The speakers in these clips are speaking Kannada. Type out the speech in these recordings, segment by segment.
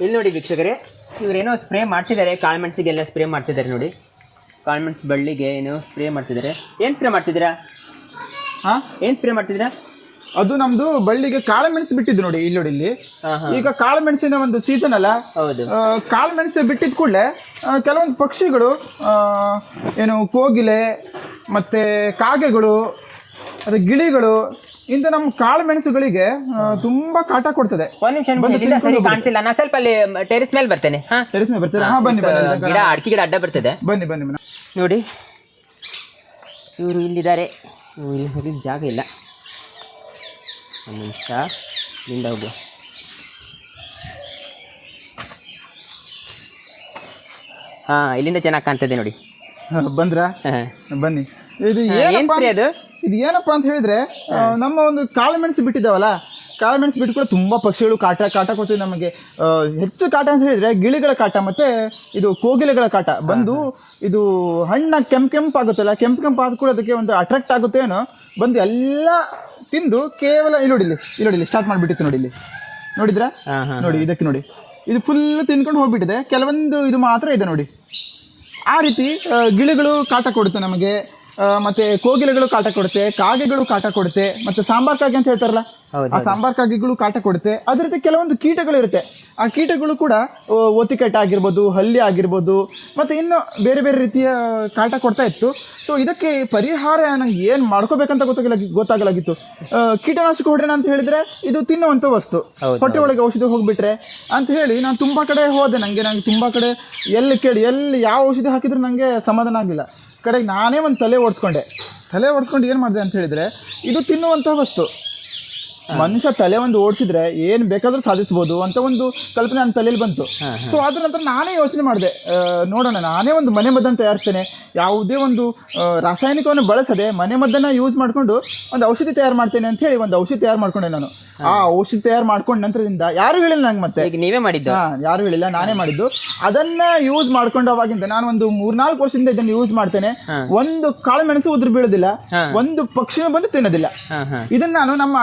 ಇಲ್ಲಿ ನೋಡಿ ವೀಕ್ಷಕರೇ ಇವರೇನೋ ಸ್ಪ್ರೇ ಮಾಡ್ತಿದ್ದಾರೆ ಕಾಳುಮೆಣಸಿಗೆಲ್ಲ ಸ್ಪ್ರೇ ಮಾಡ್ತಿದ್ದಾರೆ ನೋಡಿ. ಕಾಳುಮೆಣಸು ಬಳ್ಳಿಗೆ ಏನೋ ಸ್ಪ್ರೇ ಮಾಡ್ತಿದ್ದಾರೆ. ಏನು ಸ್ಪ್ರೇ ಮಾಡ್ತಿದ್ದೀರಾ? ಹಾ? ಏನು ಸ್ಪ್ರೇ ಮಾಡ್ತಿದ್ದೀರಾ? ಅದು ನಮ್ದು ಬಳ್ಳಿಗೆ ಕಾಳುಮೆಣಸು ಬಿಟ್ಟಿದ್ದು ನೋಡಿ ಇಲ್ಲಿ ನೋಡಿ ಇಲ್ಲಿ. ಈಗ ಕಾಳುಮೆಣಸಿನ ಒಂದು ಸೀಸನ್ ಅಲ್ಲ. ಹೌದು. ಕಾಳುಮೆಣಸು ಬಿಟ್ಟಿದ ಕೂಡಲೇ ಕೆಲವೊಂದು ಪಕ್ಷಿಗಳು ಆ, ಏನು ಕೋಗಿಲೆ ಮತ್ತೆ ಕಾಗೆಗಳು ಅದು ಗಿಳಿಗಳು ಇಂಥ ನಮ್ಮ ಕಾಳು ಮೆಣಸುಗಳಿಗೆ ತುಂಬಾ ಕಾಟ ಕೊಡ್ತದೆ. ಒಂದು ನಿಮಿಷ ನಿಮಿಷ ಇಲ್ಲಿಂದ ಸರಿ ಕಾಣ್ತಿಲ್ಲ. ನಾ ಸ್ವಲ್ಪ ಅಲ್ಲಿ ಟೆರೆಸ್ ಮೇಲೆ ಬರ್ತೇನೆ. ಹಾ. ಟೆರೆಸ್ ಮೇಲೆ ಬರ್ತೀರಾ ಹಾ ಬನ್ನಿ ಬನ್ನಿ ಗಿಡ ಅಡಿಕೆ ಗಿಡ ಅಡ್ಡ ಬರ್ತದೆ. ಬನ್ನಿ ಬನ್ನಿ ನೋಡಿ. ಇವರು ಇಲ್ಲಿದ್ದಾರೆ. ಇವ್ರು ಇಲ್ಲಿ ಹೋಗ್ಲಿಕ್ಕೆ ಜಾಗ ಇಲ್ಲ. ಒಂದು ನಿಮಿಷ ಇಲ್ಲಿಂದ ಹೋಗುವ ಹಾಂ ಇಲ್ಲಿಂದ ಚೆನ್ನಾಗಿ ಕಾಣ್ತದೆ ನೋಡಿ. ಬಂದ್ರಾ? ಹಾಂ. ಬನ್ನಿ. ಇದು ಏನ್ ಸ್ಪ್ರೇ ಅದು? ಇದು ಏನಪ್ಪ ಅಂತ ಹೇಳಿದ್ರೆ ನಮ್ಮ ಒಂದು ಕಾಳುಮೆಣಸು ಬಿಟ್ಟಿದ್ದಾವಲ್ಲ ಕಾಳುಮೆಣಸು ಬಿಟ್ಟು ಕೂಡ ತುಂಬ ಪಕ್ಷಿಗಳು ಕಾಟ ಕಾಟ ಕೊಡ್ತೀವಿ ನಮಗೆ. ಹೆಚ್ಚು ಕಾಟ ಅಂತ ಹೇಳಿದ್ರೆ ಗಿಳಿಗಳ ಕಾಟ ಮತ್ತೆ ಇದು ಕೋಗಿಲೆಗಳ ಕಾಟ. ಬಂದು ಇದು ಹಣ್ಣ ಕೆಂಪ್ ಕೆಂಪ್ ಆಗುತ್ತಲ್ಲ ಕೆಂಪ್ ಕೆಂಪ್ ಆದ ಕೂಡ ಅದಕ್ಕೆ ಒಂದು ಅಟ್ರಾಕ್ಟ್ ಆಗುತ್ತೆ ಏನೋ. ಬಂದು ಎಲ್ಲ ತಿಂದು ಕೇವಲ ಇಲ್ಲಿ ನೋಡಿ ಇಲ್ಲಿ ನೋಡಿಲಿ ಸ್ಟಾರ್ಟ್ ಮಾಡಿಬಿಟ್ಟಿತ್ತು ನೋಡಿ ಇಲ್ಲಿ. ನೋಡಿದ್ರ? ನೋಡಿ ಇದಕ್ಕೆ ನೋಡಿ. ಇದು ಫುಲ್ ತಿನ್ಕೊಂಡು ಹೋಗ್ಬಿಟ್ಟಿದೆ ಕೆಲವೊಂದು ಇದು ಮಾತ್ರ ಇದೆ ನೋಡಿ. ಆ ರೀತಿ ಗಿಳಿಗಳು ಕಾಟ ಕೊಡುತ್ತೆ ನಮಗೆ. ಮತ್ತೆ ಕೋಗಿಲೆಗಳು ಕಾಟ ಕೊಡುತ್ತೆ ಕಾಗೆಗಳು ಕಾಟ ಕೊಡುತ್ತೆ ಮತ್ತೆ ಸಾಂಬಾರ್ ಕಾಗೆ ಅಂತ ಹೇಳ್ತಾರಲ್ಲ ಆ ಸಾಂಬಾರ್ ಕಾಗೆಗಳು ಕಾಟ ಕೊಡುತ್ತೆ. ಅದೇ ರೀತಿ ಕೆಲವೊಂದು ಕೀಟಗಳು ಇರುತ್ತೆ. ಆ ಕೀಟಗಳು ಕೂಡ ಆ, ಒತ್ತಿಕಟ್ಟ ಆಗಿರ್ಬೋದು ಹಲ್ಲಿ ಆಗಿರ್ಬೋದು ಮತ್ತೆ ಇನ್ನು ಬೇರೆ ಬೇರೆ ರೀತಿಯ ಕಾಟ ಕೊಡ್ತಾ ಇತ್ತು. ಸೊ ಇದಕ್ಕೆ ಪರಿಹಾರ ನಂಗೆ ಏನು ಮಾಡ್ಕೋಬೇಕಂತ ಗೊತ್ತಾಗಲ ಗೊತ್ತಾಗಲಾಗಿತ್ತು. ಕೀಟನಾಶಕ ಹೊಡೆಣ ಅಂತ ಹೇಳಿದ್ರೆ ಇದು ತಿನ್ನುವಂತ ವಸ್ತು. ಹೊಟ್ಟೆ ಒಳಗೆ ಔಷಧಿ ಹೋಗ್ಬಿಟ್ರೆ ಅಂತ ಹೇಳಿ ನಾನು ತುಂಬಾ ಕಡೆ ಹೋದೆ. ನನಗೆ ನಂಗೆ ತುಂಬಾ ಕಡೆ ಎಲ್ಲಿ ಕೇಳಿ ಎಲ್ಲಿ ಯಾವ ಔಷಧಿ ಹಾಕಿದ್ರು ನನಗೆ ಸಮಾಧಾನ ಆಗಲಿಲ್ಲ. ಕಡೆಗೆ ನಾನೇ ಒಂದು ತಲೆ ಓಡಿಸ್ಕೊಂಡೆ. ತಲೆ ಓಡಿಸ್ಕೊಂಡು ಏನು ಮಾಡಿದೆ ಅಂತ ಹೇಳಿದರೆ ಇದು ತಿನ್ನುವಂಥ ವಸ್ತು. ಮನುಷ್ಯ ತಲೆ ಒಂದು ಓಡಿಸಿದ್ರೆ ಏನು ಬೇಕಾದ್ರೂ ಸಾಧಿಸ್ಬೋದು ಅಂತ ಒಂದು ಕಲ್ಪನೆ ನನ್ನ ತಲೆಯಲ್ಲಿ ಬಂತು. ಸೊ ಅದ್ರ ನಂತರ ನಾನೇ ಯೋಚನೆ ಮಾಡಿದೆ. ನೋಡೋಣ ನಾನೇ ಒಂದು ಮನೆ ಮದ್ದನ್ನು ತಯಾರಿಸ್ತೇನೆ. ಯಾವುದೇ ಒಂದು ರಾಸಾಯನಿಕವನ್ನು ಬಳಸದೆ ಮನೆ ಮದ್ದನ್ನ ಯೂಸ್ ಮಾಡಿಕೊಂಡು ಒಂದು ಔಷಧಿ ತಯಾರು ಮಾಡ್ತೇನೆ ಅಂತ ಹೇಳಿ ಒಂದು ಔಷಧಿ ತಯಾರು ಮಾಡ್ಕೊಂಡೆ ನಾನು. ಆ ಔಷಧಿ ತಯಾರು ಮಾಡ್ಕೊಂಡ ನಂತರದಿಂದ ಯಾರು ಹೇಳಿಲ್ಲ ನಂಗೆ ಮತ್ತೆ. ನೀವೇ ಮಾಡಿದ್ದು? ಯಾರು ಹೇಳಿಲ್ಲ ನಾನೇ ಮಾಡಿದ್ದು. ಅದನ್ನ ಯೂಸ್ ಮಾಡ್ಕೊಂಡು ಅವಾಗಿಂದ ನಾನು ಒಂದು ಮೂರ್ನಾಲ್ಕು ವರ್ಷದಿಂದ ಇದನ್ನ ಯೂಸ್ ಮಾಡ್ತೇನೆ. ಒಂದು ಕಾಳು ಮೆಣಸು ಉದ್ರ ಬೀಳೋದಿಲ್ಲ. ಒಂದು ಪಕ್ಷಿನೂ ಬಂದು ತಿನ್ನೋದಿಲ್ಲ. ಇದನ್ನ ನಾನು ನಮ್ಮ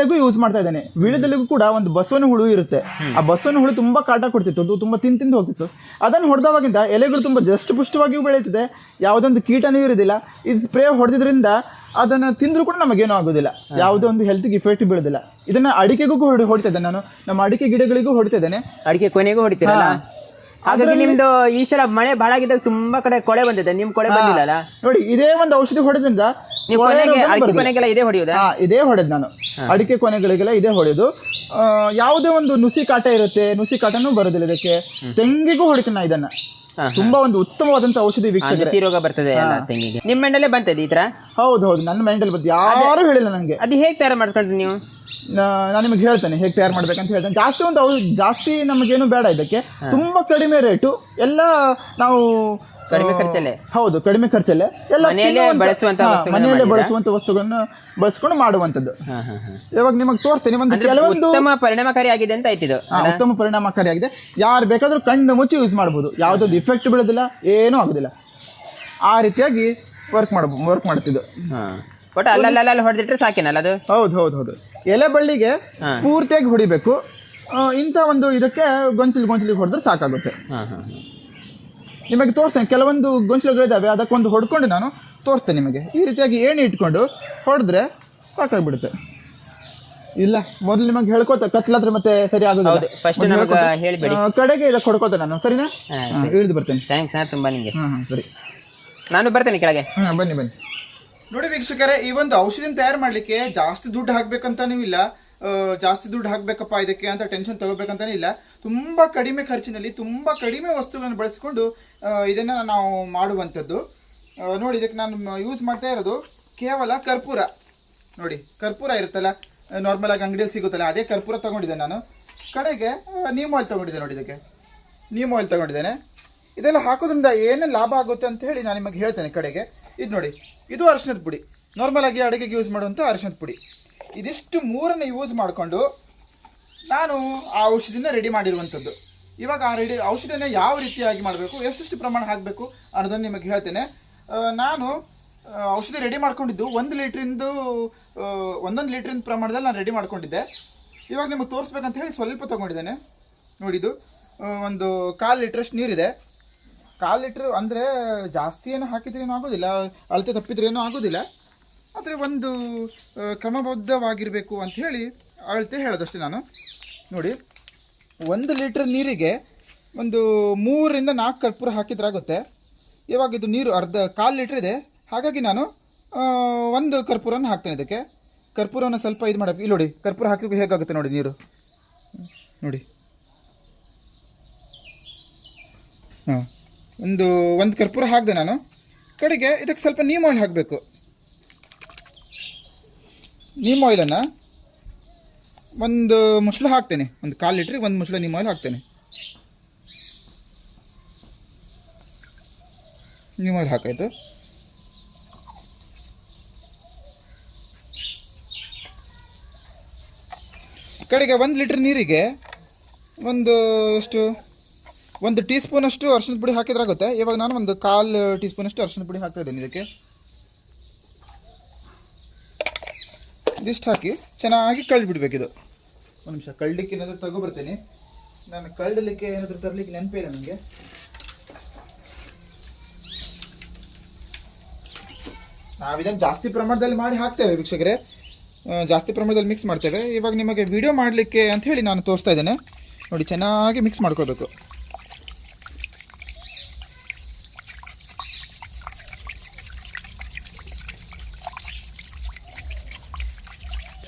ವಿಳೆದೆಲೆಗೂ ಯೂಸ್ ಮಾಡ್ತಾ ಇದ್ದಾನೆ. ವೀಳ್ಯದೆಲೆಗೂ ಕೂಡ ಒಂದು ಬಸವನ ಹುಳು ಇರುತ್ತೆ. ಆ ಬಸವನ ಹುಳು ತುಂಬಾ ಕಾಟ ಕೊಡ್ತಿತ್ತು. ಅದು ತುಂಬಾ ತಿಂದು ತಿಂದು ಹೋಗ್ತಿತ್ತು. ಅದನ್ನು ಹೊಡೆದವಾಗಿಂದ ಎಲೆಗಳು ತುಂಬಾ ಜಸ್ಟ್ ಪುಷ್ಟವಾಗಿಯೂ ಬೆಳೀತಿದೆ ಯಾವುದೊಂದು ಕೀಟನೂ ಇರೋದಿಲ್ಲ. ಈ ಸ್ಪ್ರೇ ಹೊಡೆದಿದ್ರಿಂದ ಅದನ್ನ ತಿಂದರೂ ಕೂಡ ನಮಗೇನೂ ಆಗೋದಿಲ್ಲ. ಯಾವುದೇ ಒಂದು ಹೆಲ್ತ್ಗೆ ಇಫೆಕ್ಟ್ ಬೀಳೋದಿಲ್ಲ. ಇದನ್ನ ಅಡಿಕೆಗೂ ಹೊಡಿ ಹೊಡಿತಾ ಇದ್ದೇನೆ ನಾನು. ನಮ್ಮ ಅಡಿಕೆ ಗಿಡಗಳಿಗೂ ಹೊಡಿತಾ ಇದ್ದೇನೆ. ಅಡಿಕೆ ಕೊನೆಗೂ ಹೊಡಿತೀರಲ್ಲ? ಹಾಗಾಗಿ ನಿಮ್ದು ಈ ಸಲ ಮಳೆ ಭಾಳ ಆಗಿದ್ದಾಗ ತುಂಬಾ ಕಡೆ ಕೊಳೆ ಬಂದಿದೆ. ನಿಮ್ ಕೊಳೆ ಬಂದಿಲ್ಲ ನೋಡಿ ಇದೇ ಒಂದು ಔಷಧಿ ಹೊಡೆದ್ರಿಂದ ನೀವು ಕೊನೆಗೆ ಅಡಿಕೆ ಕೊನೆಗೆಲ್ಲ ಇದೇ ಹಾ ಇದೇ ಹೊಡೆದ್ ನಾನು. ಅಡಿಕೆ ಕೊನೆಗಳಿಗೆಲ್ಲ ಇದೇ ಹೊಡೆದು ಆ, ಯಾವುದೇ ಒಂದು ನುಸಿ ಕಾಟ ಇರುತ್ತೆ ನುಸಿ ಕಾಟನೂ ಬರೋದಿಲ್ಲ ಇದಕ್ಕೆ. ತೆಂಗಿಗೂ ಹೊಡಿತೀನಿ ನಾ ಇದನ್ನ. ತುಂಬಾ ಒಂದು ಉತ್ತಮವಾದಂತ ಔಷಧಿ ವೀಕ್ಷಕರೇ. ರೋಗ ಬರ್ತದೆ ಅಲ್ಲ ತೆಂಗಿಗೆ. ನಿಮ್ಮ ಮನೆಯಲ್ಲೇ ಬಂತದೆ ಈ ತರ ಹೌದು ಹೌದು ನನ್ನ ಮೈಂಡಲ್ಲಿ ಬಂದು ಯಾರು ಹೇಳಿಲ್ಲ ನನಗೆ. ಅದು ಹೇಗೆ ತಯಾರು ಮಾಡ್ಕೊಂಡ್ರಿ ನೀವು? ನಾನು ನಿಮಗೆ ಹೇಳ್ತೇನೆ ಹೇಗೆ ತಯಾರು ಮಾಡ್ಬೇಕಂತ ಹೇಳ್ತೇನೆ. ಜಾಸ್ತಿ ಒಂದು ಔ ಜಾಸ್ತಿ ನಮಗೇನು ಬೇಡ ಇದಕ್ಕೆ. ತುಂಬಾ ಕಡಿಮೆ ರೇಟು ಎಲ್ಲ ನಾವು ಕಡಿಮೆ ಖರ್ಚಲ್ಲೇ? ಹೌದು ಕಡಿಮೆ ಖರ್ಚಲ್ಲೇ. ಎಲ್ಲ ಮನೆಯಲ್ಲೇ ಬಳಸುವಂತ ವಸ್ತುಗಳನ್ನ ಮನೆಯಲ್ಲೇ ಬಳಸುವಂತ ವಸ್ತುಗಳನ್ನ ಬಳಸ್ಕೊಂಡು ಮಾಡುವಂತದ್ದು ಇವಾಗ ನಿಮಗೆ ತೋರ್ತೇನೆ ಒಂದು ಕೆಲವೊಂದು ಉತ್ತಮ ಪರಿಣಾಮಕಾರಿ ಆಗಿದೆ ಅಂತ ಆಯ್ತಿದು ಉತ್ತಮ ಉತ್ತಮ ಪರಿಣಾಮಕಾರಿಯಾಗಿದೆ. ಯಾರು ಬೇಕಾದ್ರೂ ಕಣ್ಣು ಮುಚ್ಚಿ ಯೂಸ್ ಮಾಡಬಹುದು ಯಾವುದೊಂದು ಇಫೆಕ್ಟ್ ಬೀಳೋದಿಲ್ಲ ಏನೂ ಆಗೋದಿಲ್ಲ. ಆ ರೀತಿಯಾಗಿ ವರ್ಕ್ ಮಾಡ ವರ್ಕ್ ಮಾಡ್ತಿದ್ದು. ಬಟ್ ಅಲ್ಲಲ್ಲ ಹೊಡೆದಿಟ್ರೆ ಸಾಕೇನಲ್ಲ ಅದು? ಹೌದು ಹೌದು ಹೌದು. ಎಲೆ ಬಳ್ಳಿಗೆ. ಪೂರ್ತಿಯಾಗಿ ಹೊಡಿಬೇಕು. ಇಂಥ ಒಂದು ಇದಕ್ಕೆ ಗೊಂಚಲು ಗೊಂಚಲಿಗೆ ಹೊಡೆದ್ರೆ ಸಾಕಾಗುತ್ತೆ. ಹಾ ಹಾ. ನಿಮಗೆ ತೋರಿಸ್ತೇನೆ ಕೆಲವೊಂದು ಗೊಂಚಲುಗಳಿದ್ದಾವೆ ಅದಕ್ಕೊಂದು ಹೊಡ್ಕೊಂಡು ನಾನು ತೋರಿಸ್ತೇನೆ ನಿಮಗೆ. ಈ ರೀತಿಯಾಗಿ ಏಣಿ ಇಟ್ಕೊಂಡು ಹೊಡೆದ್ರೆ ಸಾಕಾಗ್ಬಿಡುತ್ತೆ. ಇಲ್ಲ ಮೊದಲು ನಿಮಗೆ ಹೇಳ್ಕೊತ ಕತ್ಲಾದ್ರೆ ಮತ್ತೆ ಸರಿ ಆಗೋದಿಲ್ಲ. ಹೌದು ಫಸ್ಟ್ ನಮಗೆ ಹೇಳಿಬಿಡಿ. ಆ, ಕಡೆಗೆ ಇದಕ್ಕೆ ಹೊಡ್ಕೋತೆ ನಾನು ಸರಿನಾ? ಇಳಿದು ಬರ್ತೇನೆ. ಥ್ಯಾಂಕ್ಸ್ ಸರ್ ತುಂಬಾ ನಿಮಗೆ. ಹಾಂ ಹಾಂ ಸರಿ. ನಾನು ಬರ್ತೇನೆ ಕೆಳಗೆ. ಹಾಂ ಬನ್ನಿ ಬನ್ನಿ. ನೋಡಿ ವೀಕ್ಷಕರೇ ಈ ಒಂದು ಔಷಧಿನ ತಯಾರು ಮಾಡಲಿಕ್ಕೆ ಜಾಸ್ತಿ ದುಡ್ಡು ಹಾಕ್ಬೇಕಂತಾನೂ ಇಲ್ಲ ಆ, ಜಾಸ್ತಿ ದುಡ್ಡು ಹಾಕ್ಬೇಕಪ್ಪ ಇದಕ್ಕೆ ಅಂತ ಟೆನ್ಷನ್ ತಗೋಬೇಕಂತಾನೆ ಇಲ್ಲ. ತುಂಬಾ ಕಡಿಮೆ ಖರ್ಚಿನಲ್ಲಿ, ತುಂಬ ಕಡಿಮೆ ವಸ್ತುಗಳನ್ನು ಬಳಸಿಕೊಂಡು ಇದನ್ನು ನಾವು ಮಾಡುವಂಥದ್ದು. ನೋಡಿ, ಇದಕ್ಕೆ ನಾನು ಯೂಸ್ ಮಾಡ್ತಾ ಇರೋದು ಕೇವಲ ಕರ್ಪೂರ. ನೋಡಿ, ಕರ್ಪೂರ ಇರುತ್ತಲ್ಲ ನಾರ್ಮಲ್ ಆಗಿ ಅಂಗಡಿಯಲ್ಲಿ ಸಿಗುತ್ತಲ್ಲ, ಅದೇ ಕರ್ಪೂರ ತಗೊಂಡಿದ್ದೆ ನಾನು. ಕಡೆಗೆ ನೀಮ್ ಆಯಿಲ್ ತಗೊಂಡಿದ್ದೆ ನೋಡಿ ಇದಕ್ಕೆ. ನೀಮ್ ಆಯಿಲ್ ತಗೊಂಡಿದ್ದೇನೆ. ಇದೆಲ್ಲ ಹಾಕೋದ್ರಿಂದ ಏನು ಲಾಭ ಆಗುತ್ತೆ ಅಂತ ಹೇಳಿ ನಾನು ನಿಮಗೆ ಹೇಳ್ತೇನೆ ಕಡೆಗೆ. ಇದು ನೋಡಿ, ಇದು ಅರಿಶಿನದ ಪುಡಿ. ನಾರ್ಮಲ್ ಆಗಿ ಅಡುಗೆಗೆ ಯೂಸ್ ಮಾಡುವಂಥ ಅರಿಶಿನದ ಪುಡಿ. ಇದಿಷ್ಟು ಮೂರನ್ನು ಯೂಸ್ ಮಾಡಿಕೊಂಡು ನಾನು ಆ ಔಷಧಿನ ರೆಡಿ ಮಾಡಿರುವಂಥದ್ದು. ಇವಾಗ ಆ ರೆಡಿ ಔಷಧಿನ ಯಾವ ರೀತಿಯಾಗಿ ಮಾಡಬೇಕು, ಎಷ್ಟೆಷ್ಟು ಪ್ರಮಾಣ ಹಾಕಬೇಕು ಅನ್ನೋದನ್ನು ನಿಮಗೆ ಹೇಳ್ತೇನೆ. ನಾನು ಔಷಧಿ ರೆಡಿ ಮಾಡ್ಕೊಂಡಿದ್ದು ಒಂದು ಲೀಟ್ರಿಂದು ಒಂದೊಂದು ಲೀಟ್ರಿನ ಪ್ರಮಾಣದಲ್ಲಿ ನಾನು ರೆಡಿ ಮಾಡ್ಕೊಂಡಿದ್ದೆ. ಇವಾಗ ನಿಮಗೆ ತೋರಿಸ್ಬೇಕಂತ ಹೇಳಿ ಸ್ವಲ್ಪ ತೊಗೊಂಡಿದ್ದೇನೆ. ನೋಡಿದ್ದು ಒಂದು ಕಾಲು ಲೀಟ್ರಷ್ಟು ನೀರಿದೆ. ಕಾಲು ಲೀಟ್ರ್ ಅಂದರೆ ಜಾಸ್ತಿ ಏನು ಏನೂ ಆಗೋದಿಲ್ಲ, ಅಳತೆ ತಪ್ಪಿದ್ರೆ ಏನೂ ಆಗೋದಿಲ್ಲ. ಆದರೆ ಒಂದು ಕ್ರಮಬದ್ಧವಾಗಿರಬೇಕು ಅಂತ ಹೇಳಿ ಅಳತೆ ಹೇಳೋದಷ್ಟೇ ನಾನು. ನೋಡಿ, ಒಂದು ಲೀಟ್ರ್ ನೀರಿಗೆ ಒಂದು ಮೂರರಿಂದ ನಾಲ್ಕು ಕರ್ಪೂರ ಹಾಕಿದ್ರಾಗುತ್ತೆ. ಇವಾಗ ಇದು ನೀರು ಅರ್ಧ, ಕಾಲು ಲೀಟ್ರ್ ಇದೆ. ಹಾಗಾಗಿ ನಾನು ಒಂದು ಕರ್ಪೂರನ ಹಾಕ್ತೇನೆ ಇದಕ್ಕೆ. ಕರ್ಪೂರನ ಸ್ವಲ್ಪ ಇದು ಮಾಡಬೇಕು ಇಲ್ಲಿ ನೋಡಿ, ಕರ್ಪೂರ ಹಾಕಿದ್ರೆ ಹೇಗಾಗುತ್ತೆ ನೋಡಿ ನೀರು. ನೋಡಿ. ಹಾಂ, ಒಂದು ಒಂದು ಕರ್ಪೂರ ಹಾಕಿದೆ ನಾನು. ಕಡೆಗೆ ಇದಕ್ಕೆ ಸ್ವಲ್ಪ ನೀಮ್ ಆಯಿಲ್ ಹಾಕಬೇಕು. ನೀಮ್ ಆಯಿಲನ್ನು ಒಂದು ಮುಚ್ಚಳ ಹಾಕ್ತೇನೆ. ಒಂದು ಕಾಲು ಲೀಟ್ರಿಗೆ ಒಂದು ಮುಚ್ಚಳ ನಿಮ್ಮ ಹಾಕ್ತೇನೆ. ನಿಮ್ಮ ಆಯಿಲ್ ಹಾಕಾಯ್ತು. ಕಡೆಗೆ ಒಂದು ಲೀಟ್ರ್ ನೀರಿಗೆ ಒಂದು ಎಷ್ಟು ಒಂದು ಟೀ ಸ್ಪೂನಷ್ಟು ಅರ್ಶಿಣದ ಪುಡಿ ಹಾಕಿದ್ರಾಗುತ್ತೆ ಇವಾಗ ನಾನು ಒಂದು ಕಾಲು ಟೀ ಸ್ಪೂನಷ್ಟು ಅರ್ಶಿಣದ ಪುಡಿ ಹಾಕ್ತಾ ಇದ್ದೀನಿ ಇದಕ್ಕೆ. ಇದಿಷ್ಟು ಹಾಕಿ ಚೆನ್ನಾಗಿ ಇದು ಒಂದು ನಿಮಿಷ, ಕಳ್ಳಿಕ್ಕೆ ಏನಾದರೂ ತಗೊಬರ್ತೀನಿ ನಾನು ಕಳ್ಳಲಿಕ್ಕೆ ಏನಾದರೂ ತರಲಿಕ್ಕೆ ನೆನಪಿಲ್ಲ ನನಗೆ. ನಾವಿದನ್ನು ಜಾಸ್ತಿ ಪ್ರಮಾಣದಲ್ಲಿ ಮಾಡಿ ಹಾಕ್ತೇವೆ ವೀಕ್ಷಕರೇ. ಜಾಸ್ತಿ ಪ್ರಮಾಣದಲ್ಲಿ ಮಿಕ್ಸ್ ಮಾಡ್ತೇವೆ. ಇವಾಗ ನಿಮಗೆ ವಿಡಿಯೋ ಮಾಡಲಿಕ್ಕೆ ಅಂತ ಹೇಳಿ ನಾನು ತೋರಿಸ್ತಾ ಇದ್ದೇನೆ. ನೋಡಿ, ಚೆನ್ನಾಗಿ ಮಿಕ್ಸ್ ಮಾಡ್ಕೋಬೇಕು.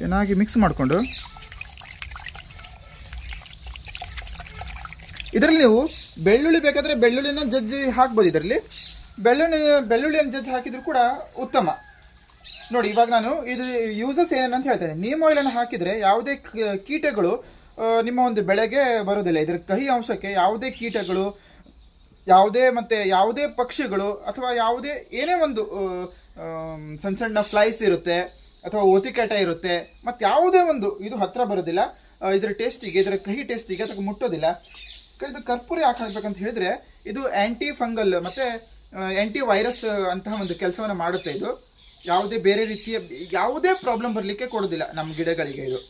ಚೆನ್ನಾಗಿ ಮಿಕ್ಸ್ ಮಾಡಿಕೊಂಡು ಇದರಲ್ಲಿ ನೀವು ಬೆಳ್ಳುಳ್ಳಿ ಬೇಕಾದರೆ ಬೆಳ್ಳುಳ್ಳಿನ ಜಜ್ಜಿ ಹಾಕ್ಬೋದು ಇದರಲ್ಲಿ. ಬೆಳ್ಳುಳ್ಳಿ, ಬೆಳ್ಳುಳ್ಳಿಯನ್ನು ಜಜ್ಜಿ ಹಾಕಿದ್ರು ಕೂಡ ಉತ್ತಮ. ನೋಡಿ, ಇವಾಗ ನಾನು ಇದು ಯೂಸಸ್ ಏನೇನಂತ ಹೇಳ್ತೇನೆ. ನೀಮ್ ಆಯಿಲನ್ನು ಹಾಕಿದರೆ ಯಾವುದೇ ಕೀಟಗಳು ನಿಮ್ಮ ಒಂದು ಬೆಳೆಗೆ ಬರೋದಿಲ್ಲ ಇದರ ಕಹಿ ಅಂಶಕ್ಕೆ ಯಾವುದೇ ಕೀಟಗಳು, ಯಾವುದೇ ಮತ್ತೆ ಯಾವುದೇ ಪಕ್ಷಿಗಳು ಅಥವಾ ಯಾವುದೇ ಏನೇ ಒಂದು ಸಣ್ಣ ಸಣ್ಣ ಫ್ಲೈಸ್ ಇರುತ್ತೆ. ಅಥವಾ ಓತಿಕಾಟ ಇರುತ್ತೆ ಮತ್ತು ಯಾವುದೇ ಒಂದು, ಇದು ಹತ್ತಿರ ಬರೋದಿಲ್ಲ. ಇದರ ಟೇಸ್ಟಿಗೆ ಇದರ ಕಹಿ ಟೇಸ್ಟಿಗೆ ಅದಕ್ಕೆ ಮುಟ್ಟೋದಿಲ್ಲ. ಇದು ಕರ್ಪೂರಿ ಯಾಕೆ ಹಾಕ್ಬೇಕಂತ ಹೇಳಿದ್ರೆ, ಇದು ಆ್ಯಂಟಿ ಫಂಗಲ್ ಮತ್ತು ಆ್ಯಂಟಿ ವೈರಸ್ ಅಂತಹ ಒಂದು ಕೆಲಸವನ್ನು ಮಾಡುತ್ತೆ ಇದು. ಯಾವುದೇ ಬೇರೆ ರೀತಿಯ, ಯಾವುದೇ ಪ್ರಾಬ್ಲಮ್ ಬರಲಿಕ್ಕೆ ಕೊಡೋದಿಲ್ಲ ನಮ್ಮ ಗಿಡಗಳಿಗೆ ಇದು.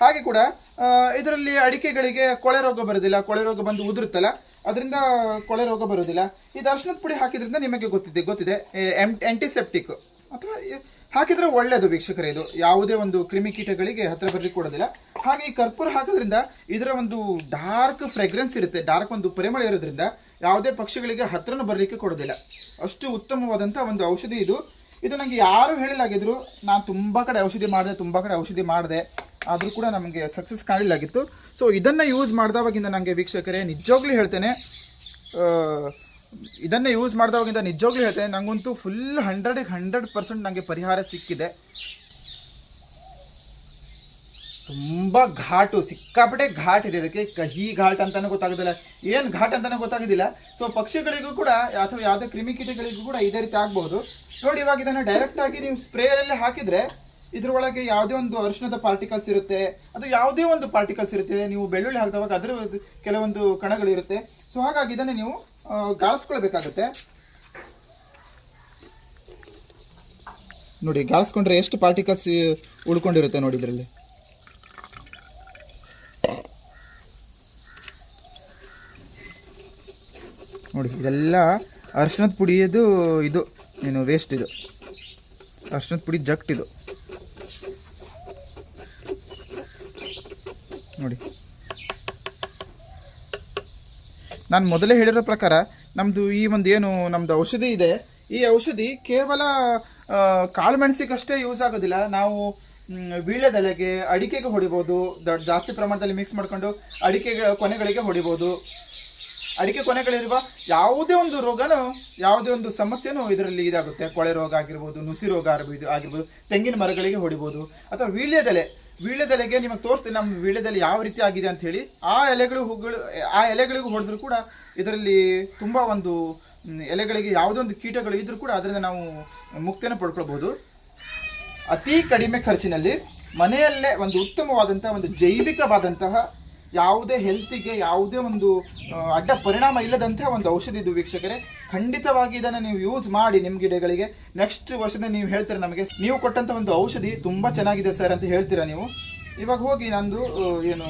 ಹಾಗೆ ಕೂಡ ಇದರಲ್ಲಿ ಅಡಿಕೆಗಳಿಗೆ ಕೊಳೆ ರೋಗ ಬರೋದಿಲ್ಲ. ಕೊಳೆ ರೋಗ ಬಂದು ಉದುರುತ್ತಲ್ಲ, ಅದರಿಂದ ಕೊಳೆ ರೋಗ ಬರೋದಿಲ್ಲ. ಇದು ಅರ್ಶಿನದ ಪುಡಿ ಹಾಕಿದ್ರಿಂದ ನಿಮಗೆ ಗೊತ್ತಿದೆ ಗೊತ್ತಿದೆ. ಆಂಟಿಸೆಪ್ಟಿಕ್ ಅಥವಾ ಹಾಕಿದ್ರೆ ಒಳ್ಳೆಯದು ವೀಕ್ಷಕರೇ ಇದು. ಯಾವುದೇ ಒಂದು ಕ್ರಿಮಿಕೀಟಗಳಿಗೆ ಹತ್ತಿರ ಬರಲಿಕ್ಕೆ ಕೊಡೋದಿಲ್ಲ. ಹಾಗೆ ಈ ಕರ್ಪೂರ ಹಾಕೋದ್ರಿಂದ ಇದರ ಒಂದು ಡಾರ್ಕ್ ಫ್ರೆಗ್ರೆನ್ಸ್ ಇರುತ್ತೆ. ಡಾರ್ಕ್ ಒಂದು ಪರಿಮಳ ಇರೋದ್ರಿಂದ ಯಾವುದೇ ಪಕ್ಷಿಗಳಿಗೆ ಹತ್ತಿರನೂ ಬರಲಿಕ್ಕೆ ಕೊಡೋದಿಲ್ಲ. ಅಷ್ಟು ಉತ್ತಮವಾದಂಥ ಒಂದು ಔಷಧಿ ಇದು. ಇದು ನನಗೆ ಯಾರು ಹೇಳಿಲ್ಲಾಗಿದ್ರು ನಾನು ತುಂಬ ಕಡೆ ಔಷಧಿ ಮಾಡಿದೆ, ತುಂಬ ಕಡೆ ಔಷಧಿ ಮಾಡಿದೆ. ಆದರೂ ಕೂಡ ನಮಗೆ ಸಕ್ಸಸ್ ಕಾಣಲಾಗಿತ್ತು ಸೊ ಇದನ್ನು ಯೂಸ್ ಮಾಡಿದವಾಗಿಂದ ನನಗೆ ವೀಕ್ಷಕರೇ ನಿಜವಾಗ್ಲೂ ಹೇಳ್ತೇನೆ ಇದನ್ನೇ ಯೂಸ್ ಮಾಡಿದವಾಗಿಂದ ನಿಜವಾಗ್ಲೂ ಹೇಳ್ತೇನೆ ನನಗಂತೂ ಫುಲ್ ಹಂಡ್ರೆಡಿಗೆ ಹಂಡ್ರೆಡ್ ಪರ್ಸೆಂಟ್ ನನಗೆ ಪರಿಹಾರ ಸಿಕ್ಕಿದೆ. ತುಂಬ ಘಾಟು, ಸಿಕ್ಕಾಪಟ್ಟೆ ಘಾಟ್ ಇದೆ ಅದಕ್ಕೆ ಕಹಿ ಘಾಟ್ ಅಂತಾನೆ ಗೊತ್ತಾಗೋದಿಲ್ಲ. ಏನು ಘಾಟ್ ಅಂತಾನೆ ಗೊತ್ತಾಗೋದಿಲ್ಲ. ಸೊ ಪಕ್ಷಿಗಳಿಗೂ ಕೂಡ, ಅಥವಾ ಯಾವುದೇ ಕ್ರಿಮಿಕೀಟಗಳಿಗೂ ಕೂಡ ಇದೇ ರೀತಿ ಆಗ್ಬೋದು ನೋಡಿ ಇವಾಗ ಇದನ್ನು ಡೈರೆಕ್ಟ್ ಆಗಿ ನೀವು ಸ್ಪ್ರೇಯರಲ್ಲೇ ಹಾಕಿದ್ರೆ ಇದ್ರೊಳಗೆ ಯಾವುದೇ ಒಂದು ಅರಿಶಿಣದ ಪಾರ್ಟಿಕಲ್ಸ್ ಇರುತ್ತೆ, ಅದು ಯಾವುದೇ ಒಂದು ಪಾರ್ಟಿಕಲ್ಸ್ ಇರುತ್ತೆ, ನೀವು ಬೆಳ್ಳುಳ್ಳಿ ಹಾಕಿದವಾಗ ಅದರ ಕೆಲವೊಂದು ಕಣಗಳಿರುತ್ತೆ ಸೊ ಹಾಗಾಗಿ ಇದನ್ನು ನೀವು ಗಾಳಿಸ್ಕೊಳ್ಬೇಕಾಗತ್ತೆ. ನೋಡಿ, ಗಾಳಿಸ್ಕೊಂಡ್ರೆ ಎಷ್ಟು ಪಾರ್ಟಿಕಲ್ಸ್ ಉಳ್ಕೊಂಡಿರುತ್ತೆ ನೋಡಿ ಇದರಲ್ಲಿ. ನೋಡಿ, ಇದೆಲ್ಲ ಅರ್ಶಿಣದ ಪುಡಿಯದು ಇದು ಏನು ವೇಸ್ಟ್ ಇದು. ಅರ್ಶಿಣದ ಪುಡಿ ಜಕ್ಟ್ ಇದು. ನೋಡಿ. ನಾನು ಮೊದಲೇ ಹೇಳಿರೋ ಪ್ರಕಾರ ನಮ್ಮದು ಈ ಒಂದು ಏನು ನಮ್ಮದು ಔಷಧಿ ಇದೆ. ಈ ಔಷಧಿ ಕೇವಲ ಕಾಳು ಮೆಣಸಿಗಷ್ಟೇ ಯೂಸ್ ಆಗೋದಿಲ್ಲ. ನಾವು ವೀಳ್ಯದೆಲೆಗೆ ಅಡಿಕೆಗೆ ಹೊಡಿಬೋದು. ಜಾಸ್ತಿ ಪ್ರಮಾಣದಲ್ಲಿ ಮಿಕ್ಸ್ ಮಾಡಿಕೊಂಡು ಅಡಿಕೆಗೆ, ಕೊನೆಗಳಿಗೆ ಹೊಡಿಬೋದು. ಅಡಿಕೆ ಕೊನೆಗಳಿರುವ ಯಾವುದೇ ಒಂದು ರೋಗನೂ, ಯಾವುದೇ ಒಂದು ಸಮಸ್ಯೆನೂ ಇದರಲ್ಲಿ ಇದಾಗುತ್ತೆ. ಕೊಳೆ ರೋಗ ಆಗಿರ್ಬೋದು, ನುಸಿ ರೋಗ ಆಗಿರ್ಬೋದು ಆಗಿರ್ಬೋದು, ತೆಂಗಿನ ಮರಗಳಿಗೆ ಹೊಡಿಬೋದು. ಅಥವಾ ವೀಳ್ಯದೆಲೆ ವೀಳ್ಯದೆಲೆಗೆ ನಿಮಗೆ ತೋರಿಸ್ತೀನಿ, ನಮ್ಮ ವೀಳ್ಯದೆಲೆ ಯಾವ ರೀತಿ ಆಗಿದೆ ಅಂತ ಹೇಳಿ. ಆ ಎಲೆಗಳು, ಹೂಗಳು, ಆ ಎಲೆಗಳಿಗೂ ಹೊಡೆದ್ರು ಕೂಡ ಇದರಲ್ಲಿ ತುಂಬ ಒಂದು ಎಲೆಗಳಿಗೆ ಯಾವುದೇ ಒಂದು ಕೀಟಗಳು ಇದ್ರೂ ಕೂಡ ಅದರಿಂದ ನಾವು ಮುಕ್ತಿಯನ್ನು ಪಡ್ಕೊಳ್ಬೋದು ಅತಿ ಕಡಿಮೆ ಖರ್ಚಿನಲ್ಲಿ ಮನೆಯಲ್ಲೇ ಒಂದು ಉತ್ತಮವಾದಂತಹ, ಒಂದು ಜೈವಿಕವಾದಂತಹ ಯಾವುದೇ ಹೆಲ್ತಿಗೆ ಯಾವುದೇ ಒಂದು ಅಡ್ಡ ಪರಿಣಾಮ ಇಲ್ಲದಂತಹ ಒಂದು ಔಷಧಿ ಇದು ವೀಕ್ಷಕರೇ. ಖಂಡಿತವಾಗಿ ಇದನ್ನು ನೀವು ಯೂಸ್ ಮಾಡಿ ನಿಮ್ಮ ಗಿಡಗಳಿಗೆ. ನೆಕ್ಸ್ಟ್ ವರ್ಷದ ನೀವು ಹೇಳ್ತೀರ ನಮಗೆ, ನೀವು ಕೊಟ್ಟಂತ ಒಂದು ಔಷಧಿ ತುಂಬಾ ಚೆನ್ನಾಗಿದೆ ಸರ್ ಅಂತ ಹೇಳ್ತೀರಾ ನೀವು? ಇವಾಗ ಹೋಗಿ ನಂದು ಏನು,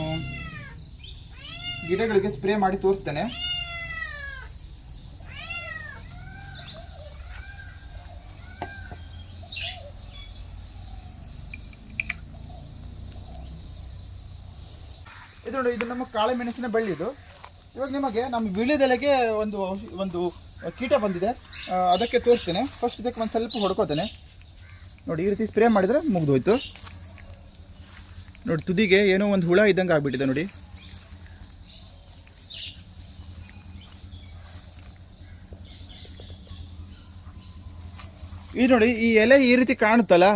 ಗಿಡಗಳಿಗೆ ಸ್ಪ್ರೇ ಮಾಡಿ ತೋರಿಸ್ತೇನೆ. ನೋಡಿ, ಇದು ನಮ್ಮ ಕಾಳೆ ಮೆಣಸಿನ ಬಳ್ಳಿದು ಇವಾಗ ನಿಮಗೆ ನಮ್ಮ ವಿಳ್ಯದೆಲೆಗೆ ಒಂದು ಒಂದು ಕೀಟ ಬಂದಿದೆ. ಅದಕ್ಕೆ ತೋರಿಸ್ತೇನೆ. ಫಸ್ಟ್ ಇದಕ್ಕೆ ಒಂದು ಸ್ವಲ್ಪ ಹೊಡ್ಕೋತೇನೆ. ನೋಡಿ, ಈ ರೀತಿ ಸ್ಪ್ರೇ ಮಾಡಿದರೆ ಮುಗಿದೋಯ್ತು. ನೋಡಿ, ತುದಿಗೆ ಏನೋ ಒಂದು ಹುಳ ಇದ್ದಂಗೆ ಆಗಿಬಿಟ್ಟಿದೆ ನೋಡಿ. ಈ ನೋಡಿ, ಈ ಎಲೆ ಈ ರೀತಿ ಕಾಣುತ್ತಲ್ಲ,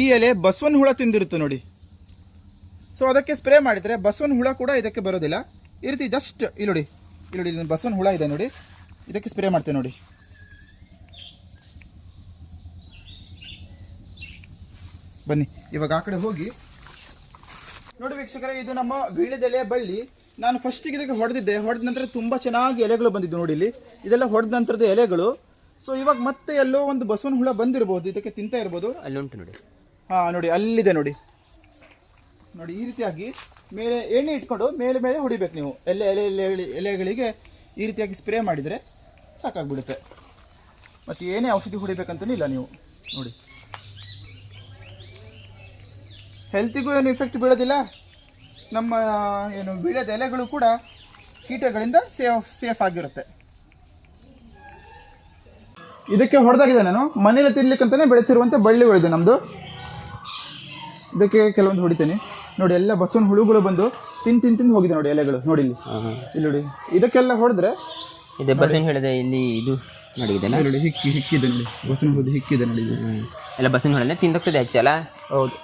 ಈ ಎಲೆ ಬಸವನ ಹುಳ ತಿಂದಿರುತ್ತೆ ನೋಡಿ. ಸೊ ಅದಕ್ಕೆ ಸ್ಪ್ರೇ ಮಾಡಿದರೆ ಬಸವನ ಹುಳ ಕೂಡ ಇದಕ್ಕೆ ಬರೋದಿಲ್ಲ. ಈ ರೀತಿ ಜಸ್ಟ್ ಇಲ್ಲಿ ನೋಡಿ ಇಲ್ಲಿ ನೋಡಿ ಇಲ್ಲಿ ಬಸವನ ಹುಳ ಇದೆ ನೋಡಿ. ಇದಕ್ಕೆ ಸ್ಪ್ರೇ ಮಾಡ್ತೇವೆ ನೋಡಿ. ಬನ್ನಿ ಇವಾಗ ಆ ಕಡೆ ಹೋಗಿ. ನೋಡಿ ವೀಕ್ಷಕರೇ ಇದು ನಮ್ಮ ವೀಳ್ಯದೆಲೆ ಬಳ್ಳಿ. ನಾನು ಫಸ್ಟಿಗೆ ಇದಕ್ಕೆ ಹೊಡೆದಿದ್ದೆ. ಹೊಡೆದ ನಂತರ ತುಂಬ ಚೆನ್ನಾಗಿ ಎಲೆಗಳು ಬಂದಿದ್ದು ನೋಡಿ ಇಲ್ಲಿ. ಇದೆಲ್ಲ ಹೊಡೆದ ನಂತರದ ಎಲೆಗಳು. ಸೊ ಇವಾಗ ಮತ್ತೆ ಎಲ್ಲೋ ಒಂದು ಬಸವನ ಹುಳ ಬಂದಿರಬಹುದು ಇದಕ್ಕೆ ತಿಂತಾ ಇರ್ಬೋದು. ಉಂಟು ನೋಡಿ. ಹಾ ನೋಡಿ ಅಲ್ಲಿದೆ ನೋಡಿ. ನೋಡಿ, ಈ ರೀತಿಯಾಗಿ ಮೇಲೆ ಎಣ್ಣೆ ಇಟ್ಕೊಂಡು ಮೇಲೆ ಮೇಲೆ ಹೊಡಿಬೇಕು ನೀವು. ಎಲೆ ಎಲೆ ಎಲೆ ಎಲೆಗಳಿಗೆ ಈ ರೀತಿಯಾಗಿ ಸ್ಪ್ರೇ ಮಾಡಿದರೆ ಸಾಕಾಗ್ಬಿಡುತ್ತೆ. ಮತ್ತು ಏನೇ ಔಷಧಿ ಹೊಡಿಬೇಕಂತಲೂ ಇಲ್ಲ ನೀವು. ನೋಡಿ. ಹೆಲ್ತಿಗೂ ಏನು ಇಫೆಕ್ಟ್ ಬೀಳೋದಿಲ್ಲ. ನಮ್ಮ, ಏನು, ಬೀಳದ ಎಲೆಗಳು ಕೂಡ ಕೀಟಗಳಿಂದ ಸೇಫ್ ಸೇಫ್ ಆಗಿರುತ್ತೆ. ಇದಕ್ಕೆ ಹೊಡೆದಾಗಿದೆ ನಾನು. ಮನೇಲಿ ತಿನ್ಲಿಕ್ಕಂತಾನೆ ಬೆಳೆಸಿರುವಂಥ ಬಳ್ಳಿಗಳಿದೆ ನಮ್ಮದು ಇದಕ್ಕೆ ಕೆಲವೊಂದು ಹೊಡಿತೇನೆ. ನೋಡಿ ಎಲ್ಲ ಬಸವನ ಹುಳುಗಳು ಬಂದು ತಿನ್ ತಿನ್ ತಿಂದು ಹೋಗಿದೆ ನೋಡಿ ಎಲೆಗಳು ನೋಡಿ ಇಲ್ಲಿ ಇಲ್ಲಿ ನೋಡಿ ಇದಕ್ಕೆಲ್ಲ ಹೊಡೆದ್ರೆ ಇದೆ ಬಸವನ ಹೇಳಿದೆ ಇಲ್ಲಿ ಇದು ನೋಡಿ ನೋಡಿ ಹಿಕ್ಕಿ ಹಿಕ್ಕಿದೆ ನೋಡಿ ಬಸವನ ಹುಳು ಹಿಕ್ಕಿದೆ ನೋಡಿ ಎಲ್ಲ ಬಸವನ ಹೊಳೆನೆ ತಿಂದೋಗ್ತದೆ ಹೆಚ್ಚಲ್ಲ ಹೌದು.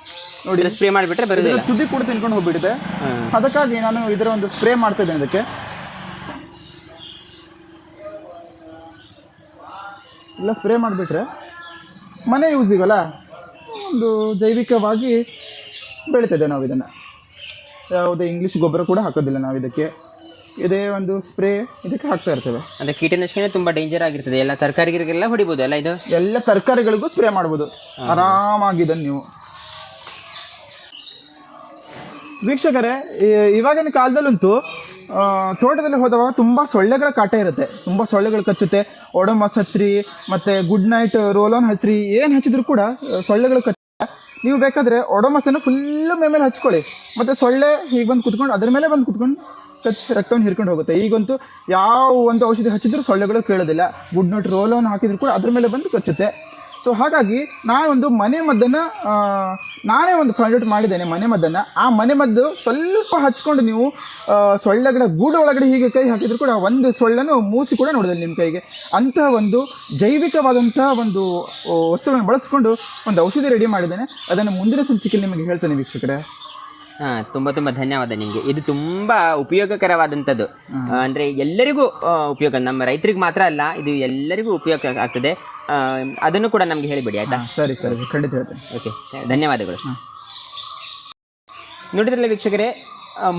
ನೋಡಿ ಸ್ಪ್ರೇ ಮಾಡಿಬಿಟ್ರೆ ಬರೋದಿಲ್ಲ. ಸುದ್ದಿ ತುದಿ ಕೂಡ ತಿನ್ಕೊಂಡು ಹೋಗ್ಬಿಟ್ಟಿದೆ. ಅದಕ್ಕಾಗಿ ನಾನು ಇದರ ಒಂದು ಸ್ಪ್ರೇ ಮಾಡ್ತಾ ಅದಕ್ಕೆ ಇದಕ್ಕೆ. ಎಲ್ಲ ಸ್ಪ್ರೇ ಮಾಡಿಬಿಟ್ರೆ ಮನೆ ಯೂಸಿಗಲ್ಲ ಒಂದು ಜೈವಿಕವಾಗಿ ಬೆಳೀತದೆ ನಾವು ಇದನ್ನು. ಯಾವುದೇ ಇಂಗ್ಲೀಷ್ ಗೊಬ್ಬರ ಕೂಡ ಹಾಕೋದಿಲ್ಲ ನಾವು ಇದಕ್ಕೆ. ಇದೇ ಒಂದು ಸ್ಪ್ರೇ ಇದಕ್ಕೆ ಹಾಕ್ತಾ ಇರ್ತೇವೆ. ಅಂದ್ರೆ ಕೀಟನಾಶಕನೇ ತುಂಬಾ ಡೇಂಜರ್ ಆಗಿರ್ತದೆ. ಎಲ್ಲ ತರಕಾರಿಗಳಿಗೆಲ್ಲ ಹೊಡಿಬೋದು ಅಲ್ಲ ಇದು? ಎಲ್ಲ ತರಕಾರಿಗಳಿಗೂ ಸ್ಪ್ರೇ ಮಾಡ್ಬೋದು. ಆರಾಮಾಗಿ ಇದನ್ನು ನೀವು. ವೀಕ್ಷಕರೇ ಇವಾಗಿನ ಕಾಲದಲ್ಲಂತೂ ತೋಟದಲ್ಲಿ ಹೋದವಾಗ ತುಂಬ ಸೊಳ್ಳೆಗಳ ಕಾಟ ಇರುತ್ತೆ. ತುಂಬ ಸೊಳ್ಳೆಗಳು ಕಚ್ಚುತ್ತೆ. ಒಡಮಸ್ ಹಚ್ಚ್ರಿ ಮತ್ತು ಗುಡ್ ನೈಟ್ ರೋಲೋನ್ ಹಚ್ಚ್ರಿ ಏನು ಹಚ್ಚಿದ್ರು ಕೂಡ ಸೊಳ್ಳೆಗಳು ಕಚ್ಚ ನೀವು ಬೇಕಾದರೆ ಒಡೋಮಸನ್ನು ಫುಲ್ಲು ಮೇಲೆ ಹಚ್ಕೊಳ್ಳಿ. ಮತ್ತು ಸೊಳ್ಳೆ ಹೀಗೆ ಬಂದು ಕುತ್ಕೊಂಡು ಅದ್ರ ಮೇಲೆ ಬಂದು ಕುತ್ಕೊಂಡು ಕಚ್ಚಿ ರಕ್ತವನ್ನು ಹಿರ್ಕೊಂಡು ಹೋಗುತ್ತೆ. ಈಗಂತೂ ಯಾವ ಒಂದು ಔಷಧಿ ಹಚ್ಚಿದ್ರು ಸೊಳ್ಳೆಗಳು ಕೇಳೋದಿಲ್ಲ. ಗುಡ್ ನೈಟ್ ರೋಲನ್ನು ಹಾಕಿದ್ರು ಕೂಡ ಅದ್ರ ಮೇಲೆ ಬಂದು ಕಚ್ಚುತ್ತೆ. ಸೊ ಹಾಗಾಗಿ ನಾನೊಂದು ಮನೆ ಮದ್ದನ್ನು ನಾನೇ ಒಂದು ಫೈಂಡ್ ಮಾಡಿದ್ದೇನೆ ಮನೆ ಮದ್ದನ್ನು. ಆ ಮನೆ ಮದ್ದು ಸ್ವಲ್ಪ ಹಚ್ಕೊಂಡು ನೀವು ಸೊಳ್ಳೆಗಳ ಗೂಡು ಒಳಗಡೆ ಹೀಗೆ ಕೈ ಹಾಕಿದ್ರು ಕೂಡ ಒಂದು ಸೊಳ್ಳನ್ನು ಮೂಸಿ ಕೂಡ ನೋಡಿದಲ್ಲಿ ನಿಮ್ಮ ಕೈಗೆ. ಅಂತಹ ಒಂದು ಜೈವಿಕವಾದಂತಹ ಒಂದು ವಸ್ತುಗಳನ್ನು ಬಳಸ್ಕೊಂಡು ಒಂದು ಔಷಧಿ ರೆಡಿ ಮಾಡಿದ್ದೇನೆ. ಅದನ್ನು ಮುಂದಿನ ಸಂಚಿಕೆಯಲ್ಲಿ ನಿಮಗೆ ಹೇಳ್ತೇನೆ ವೀಕ್ಷಕರೇ. ಹಾ ತುಂಬಾ ತುಂಬಾ ಧನ್ಯವಾದ ನಿಮಗೆ. ಇದು ತುಂಬಾ ಉಪಯೋಗಕರವಾದಂಥದ್ದು. ಅಂದ್ರೆ ಎಲ್ಲರಿಗೂ ಉಪಯೋಗ. ನಮ್ಮ ರೈತರಿಗೆ ಮಾತ್ರ ಅಲ್ಲ ಇದು ಎಲ್ಲರಿಗೂ ಉಪಯೋಗ ಆಗ್ತದೆ. ಅದನ್ನು ಕೂಡ ನಮ್ಗೆ ಹೇಳಿಬಿಡಿ ಆಯ್ತಾ? ಸರಿ ಸರಿ. ಖಂಡಿತ ಹೇಳ್ತೇನೆ. ಓಕೆ ಧನ್ಯವಾದಗಳು. ನೋಡಿದ್ರಲ್ಲ ವೀಕ್ಷಕರೇ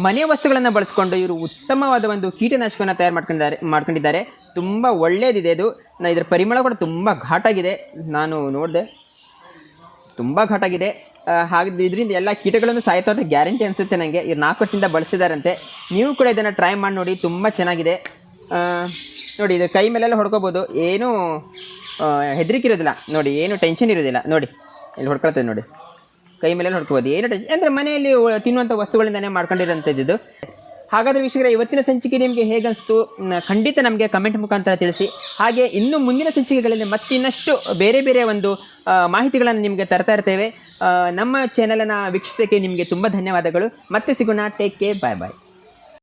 ಮನೆ ವಸ್ತುಗಳನ್ನು ಬಳಸ್ಕೊಂಡು ಇವರು ಉತ್ತಮವಾದ ಒಂದು ಕೀಟನಾಶಕವನ್ನು ತಯಾರು ಮಾಡ್ಕೊಂಡಿದ್ದಾರೆ ಮಾಡ್ಕೊಂಡಿದ್ದಾರೆ. ತುಂಬ ಒಳ್ಳೆಯದಿದೆ ಇದು. ನಾ ಇದರ ಪರಿಮಳ ಕೂಡ ತುಂಬ ಘಾಟಾಗಿದೆ. ನಾನು ನೋಡಿದೆ ತುಂಬ ಘಾಟಾಗಿದೆ. ಹಾಗೆ ಇದರಿಂದ ಎಲ್ಲ ಕೀಟಗಳನ್ನು ಸಾಯ್ತಾ ಅಂತ ಗ್ಯಾರಂಟಿ ಅನಿಸುತ್ತೆ ನನಗೆ ಇವ್ರು ನಾಲ್ಕು ವರ್ಷದಿಂದ ಬಳಸಿದಾರಂತೆ. ನೀವು ಕೂಡ ಇದನ್ನು ಟ್ರೈ ಮಾಡಿ ನೋಡಿ, ತುಂಬ ಚೆನ್ನಾಗಿದೆ. ನೋಡಿ, ಇದು ಕೈ ಮೇಲೆಲ್ಲ ಹೊಡ್ಕೋಬೋದು. ಏನೂ ಹೆದರಿಕೆ ಇರೋದಿಲ್ಲ ನೋಡಿ, ಏನು ಟೆನ್ಷನ್ ಇರೋದಿಲ್ಲ. ನೋಡಿ, ಇಲ್ಲಿ ಹೊಡ್ಕೊಳ್ತದೆ ನೋಡಿ. ಕೈ ಮೇಲೆ ಹೊಡ್ಕೋಬೋದು. ಏನು ಟೆನ್ಷನ್ ಅಂದರೆ ಮನೆಯಲ್ಲಿ ತಿನ್ನುವಂಥ ವಸ್ತುಗಳಿಂದನೇ ಮಾಡ್ಕೊಂಡಿರೋಂಥದ್ದು ಹಾಗಾದರೆ ವೀಕ್ಷಕರ, ಇವತ್ತಿನ ಸಂಚಿಕೆ ನಿಮಗೆ ಹೇಗನ್ನಿಸ್ತು ಖಂಡಿತ ನಮಗೆ ಕಮೆಂಟ್ ಮುಖಾಂತರ ತಿಳಿಸಿ. ಹಾಗೆ ಇನ್ನು ಮುಂದಿನ ಸಂಚಿಕೆಗಳಲ್ಲಿ ಮತ್ತಿನ್ನಷ್ಟು ಬೇರೆ ಬೇರೆ ಒಂದು ಮಾಹಿತಿಗಳನ್ನು ನಿಮಗೆ ತರ್ತಾ ಇರ್ತೇವೆ. ನಮ್ಮ ಚಾನಲನ್ನು ವೀಕ್ಷಿಸೋಕ್ಕೆ ನಿಮಗೆ ತುಂಬ ಧನ್ಯವಾದಗಳು. ಮತ್ತೆ ಸಿಗೋಣ. ಟೇಕ್ ಕೇರ್ ಬಾಯ್ ಬಾಯ್